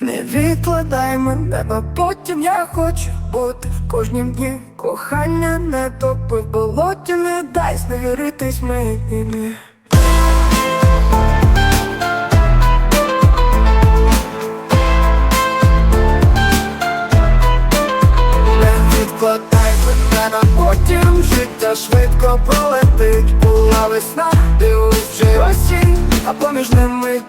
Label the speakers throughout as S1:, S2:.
S1: Не відкладай мене, бо потім я хочу бути в кожнім дні. Кохання не топи в болоті, не дай зневіритись мені. Не відкладай мене на потім, життя швидко пролетить. Була весна, дивись вже осінь, а поміж ними.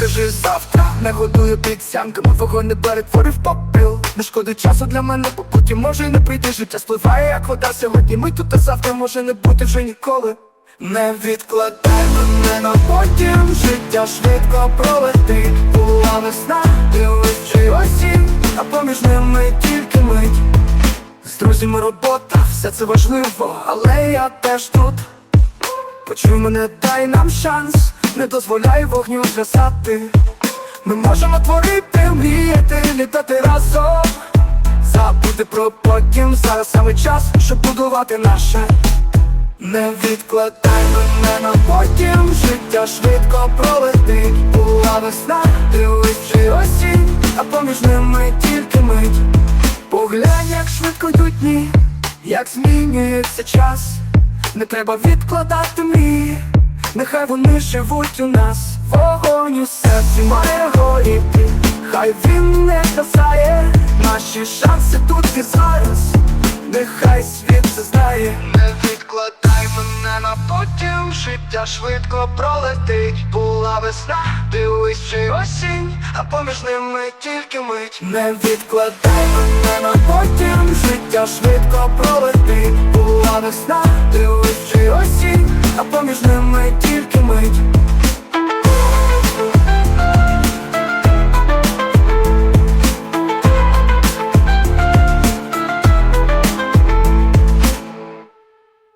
S1: Не кажи завтра, не годую підсянками, вогонь не перетворив попіл. Не шкоди часу для мене, бо потім може не прийти. Життя спливає, як вода сьогодні. Ми тут, а завтра може не бути вже ніколи. Не відкладай мене на потім. Життя швидко пролетить Була весна, дивись й осінь. А поміж ними тільки мить. З друзями робота, все це важливо, але я теж тут. Почуй мене, дай нам шанс, не дозволяй вогню згасати. Ми можемо творити, мріяти, літати разом. Забути про потім, зараз саме час, щоб будувати наше. Не відкладай мене на потім, життя швидко пролетить. Була весна, дивись вже осінь, а поміж ними тільки мить. Поглянь, як швидко йдуть дні, як змінюється час. Не треба відкладати мрії, нехай вони живуть у нас. Вогонь у серці має горіти, хай він не касає, наші шанси тут і зараз, нехай світ це знає. Не відкладай мене на потім, життя швидко пролетить. Була весна, дивись ще осінь, а поміж ними тільки мить. Не відкладай мене на потім, життя швидко пролетить. Була весна, мить.